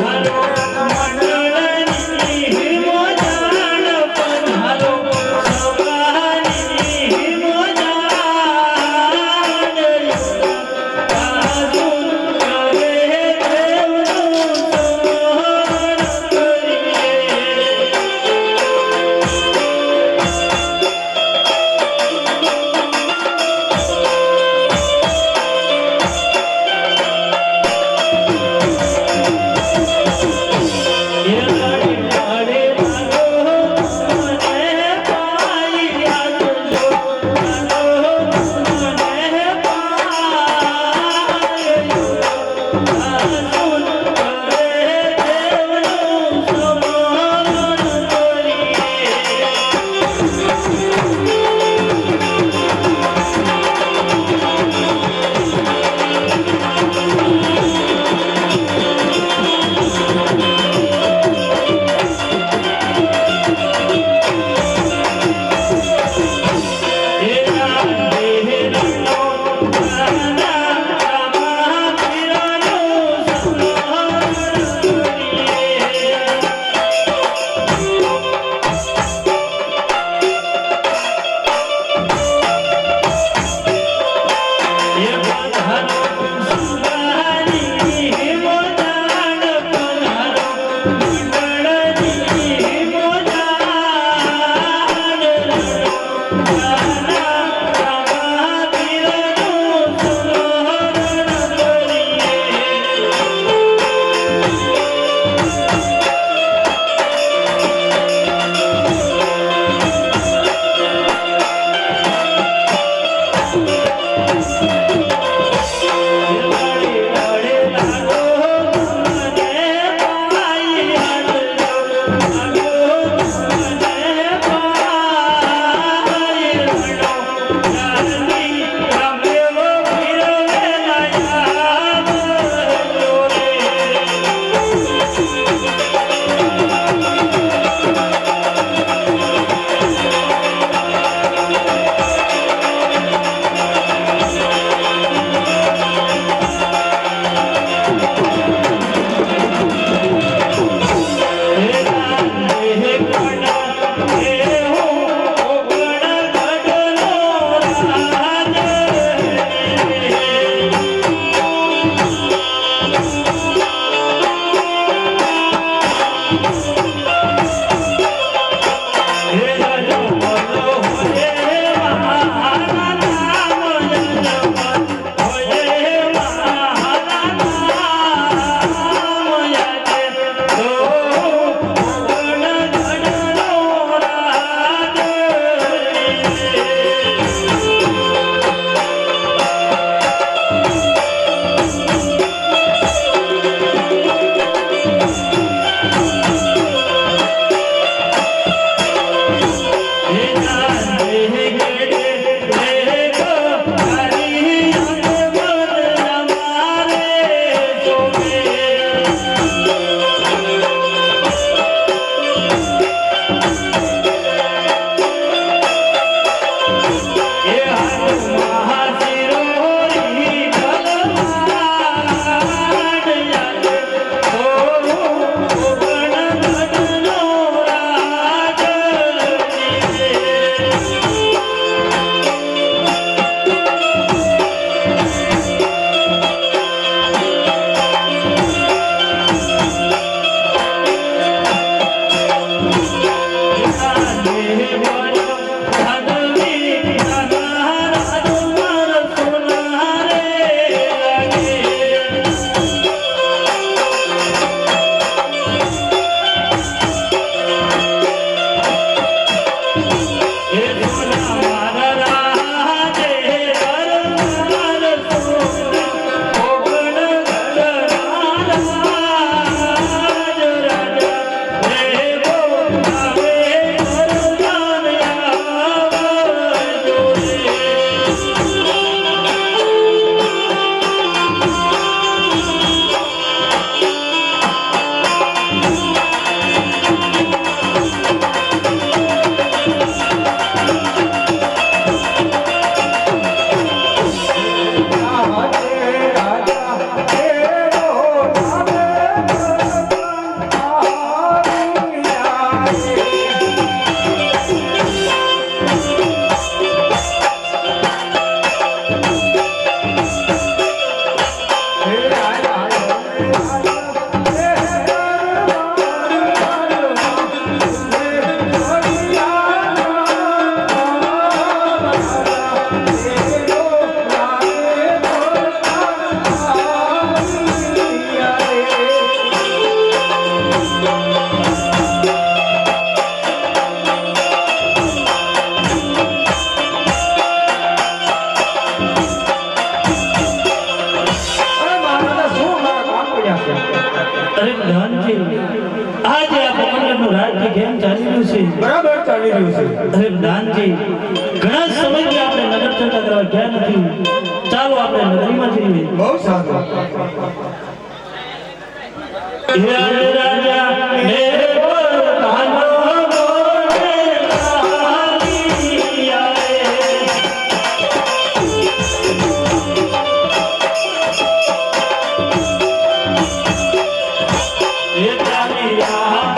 ভালো અરે પ્રધાનજી આજે આ પોકરણનું રાજ્ય કેમ ચાલી રહ્યું છે. બરાબર ચાલી રહ્યું છે. અરે પ્રધાનજી ઘણા સમયથી આપણે નગર ચર્ચા કરવા ગયા નથી. ચાલો આપણે નગરીમાં જઈએ. બહુ સારું. હે તારી